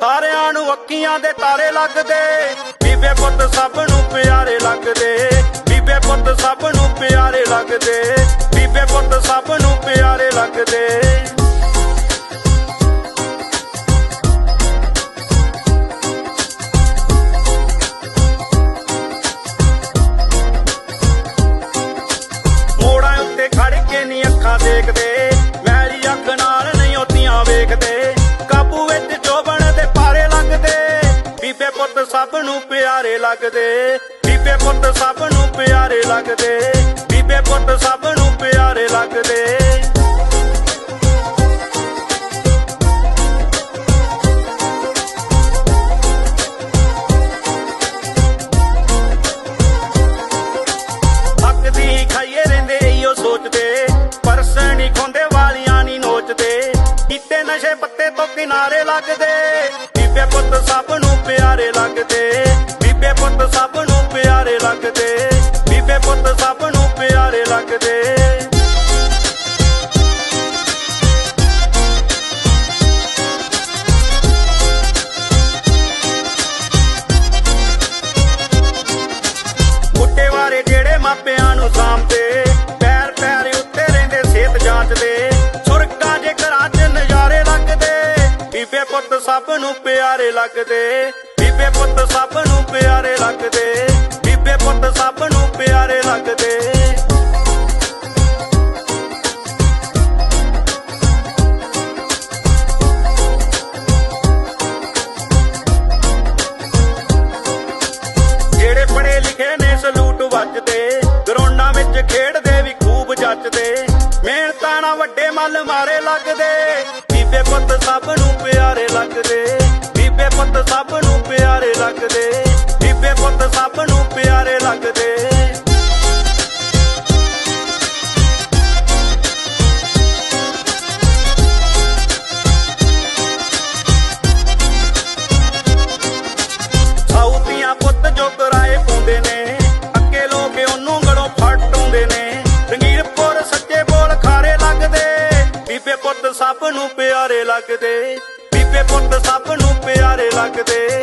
ਤਾਰਿਆਂ ਨੂੰ ਅੱਖੀਆਂ ਦੇ ਤਾਰੇ ਲੱਗਦੇ। ਬੀਬੇ ਪੁੱਤ ਸਭ ਨੂੰ ਪਿਆਰੇ ਲੱਗਦੇ। ਬੀਬੇ ਪੁੱਤ ਸਭ ਨੂੰ ਪਿਆਰੇ ਲੱਗਦੇ। ਬੀਬੇ ਪੁੱਤ ਸਭ ਨੂੰ ਪਿਆਰੇ ਲੱਗਦੇ। ਮੋੜਾਂ ਉੱਤੇ ਖੜ ਕੇ ਨਹੀਂ ਅੱਖਾਂ ਦੇਖਦੇ। ਬੀਬੇ ਪੁੱਤ ਸਭ ਨੂੰ ਪਿਆਰੇ ਲੱਗਦੇ। ਬੀਬੇ ਪੁੱਤ ਸਭ ਨੂੰ ਪਿਆਰੇ ਲੱਗਦੇ। ਬੀਬੇ ਪੁੱਤ ਸਭ ਨੂੰ ਪਿਆਰੇ ਲੱਗਦੇ। ਹੱਕ ਦੀ ਖਾਈਏ ਰਹਿੰਦੇ, ਇਹੋ ਸੋਚਦੇ। ਪਰਸ ਨਹੀਂ ਖੋਂਦੇ, ਵਾਲੀਆਂ ਨਹੀਂ ਨੋਚਦੇ। ਕੀਤੇ ਨਸ਼ੇ ਪੱਤੇ ਤੋਂ ਕਿਨਾਰੇ ਲੱਗਦੇ। ਲੱਗਦੇ। ਬੀਬੇ ਪੁੱਤ ਸਭ ਨੂੰ ਪਿਆਰੇ ਲੱਗਦੇ। ਬੀਬੇ ਪੁੱਤ ਸਭ ਨੂੰ ਪਿਆਰੇ ਲੱਗਦੇ। ਬੁੱਢੇ ਵਾਰੇ ਜਿਹੜੇ ਮਾਪਿਆਂ ਨੂੰ ਸਾਂਭਦੇ, ਪੈਰ ਪੈਰ ਉੱਤੇ ਰਹਿੰਦੇ ਸਿਹਤ ਜਾਂਚਦੇ। ਸੁਰਗਾਂ ਜੇ ਘਰਾਂ 'ਚ ਨਜ਼ਾਰੇ ਲੱਗਦੇ, ਬੀਬੇ ਪੁੱਤ ਸਭ ਨੂੰ ਪਿਆਰੇ ਲੱਗਦੇ। ਬੀਬੇ ਪੁੱਤ ਸਭ ਨੂੰ ਪਿਆਰੇ ਲੱਗਦੇ। ਬੀਬੇ ਪੁੱਤ ਸਭ ਨੂੰ ਪਿਆਰੇ ਲੱਗਦੇ। ਜਿਹੜੇ ਪੜੇ ਲਿਖੇ ਨੇ ਸਲੂਟ ਵੱਜਦੇ, ਗਰਾਊਂਡਾਂ ਵਿੱਚ ਖੇਡਦੇ ਵੀ ਖੂਬ ਜੱਜਦੇ ਮਿਹਨਤਾਂ ਨਾਲ ਵੱਡੇ ਮੱਲ ਮਾਰੇ ਲੱਗਦੇ। ਬੀਬੇ ਪੁੱਤ ਸਭ ਨੂੰ ਪਿਆਰੇ ਲੱਗਦੇ। ਬੀਬੇ ਪੁੱਤ ਸਭ ਪਿਆਰੇ ਲੱਗਦੇ। ਬੀਬੇ ਪੁੱਤ ਸਭ ਨੂੰ ਪਿਆਰੇ ਲੱਗਦੇ। ਸਾਊਤੀਆਂ ਪੁੱਤ ਜੋ ਕਰਾਏ ਪਾਉਂਦੇ ਨੇ, ਅੱਕੇ ਲੋਕ ਉਹਨੂੰ ਗਲੋਂ ਫਟਾਉਂਦੇ ਨੇ। ਰੰਗੀਰਪੁਰ ਸੱਚੇ ਬੋਲ ਖਾਰੇ ਲੱਗਦੇ। ਬੀਬੇ ਪੁੱਤ ਸਭ ਨੂੰ ਪਿਆਰੇ ਲੱਗਦੇ। ਬੀਬੇ ਪੁੱਤ ਸਭ ਨੂੰ ਪਿਆਰੇ ਲੱਗਦੇ।